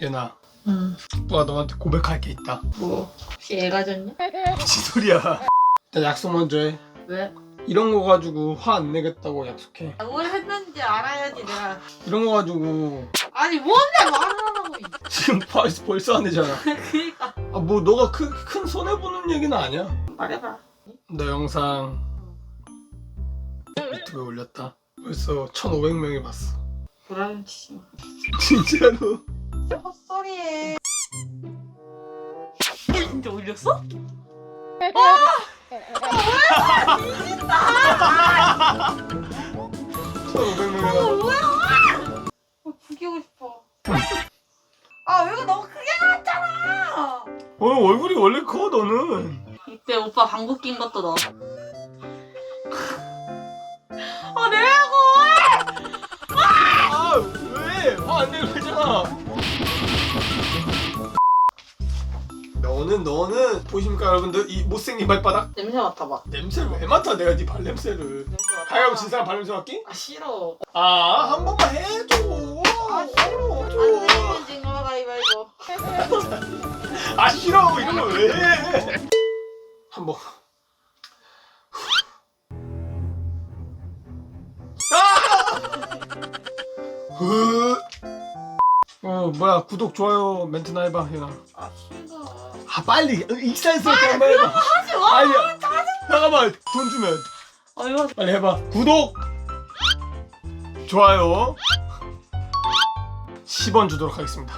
예나 응. 오빠가 너한테 고백할 게 있다 뭐? 혹시 애가 졌냐? 무슨 소리야 일단 약속 먼저 해 왜? 이런 거 가지고 화 안 내겠다고 약속해 뭘 했는지 알아야지 내가. 이런 거 가지고 아니 뭔데 말을 하라고. 지금 벌써, 벌써 안 되잖아 그니까 아 뭐 너가 큰, 큰 손해보는 얘기는 아니야 말해봐. 너 영상 유튜브에 올렸다 벌써 1500명이 봤어 불안치지 마. 진짜로 헛소리해. 진짜 올렸어? 1500명이 어, 뭐야? 어, 죽이고 싶어. 아, 이거 너무 크게 나왔잖아. 어 얼굴이 원래 커 너는 이때 오빠 방구 낀 것도 넣어. 아, 내라고! 아 왜? 화안 내고 그러잖아 너는 너는 보십니까 여러분들 이 못생긴 발바닥 냄새 맡아봐. 냄새를 왜 맡아 내가 네 발냄새를 냄새 맡아. 가위바위보 진 사람 발냄새 맡기? 아, 싫어. 아 한 번만 해줘 아, 싫어 안 내면 진 거야, 가위바위보. 아 싫어 이런 거왜 한번 아! 흐. 어 뭐야 구독 좋아요 멘트나 해봐 현아 아. 아 빨리 익살스럽게 한번 해봐. 하지 마! 아니야 잠깐만 돈 주면. 아, 이거 빨리 해봐. 구독! 좋아요. 10원 주도록 하겠습니다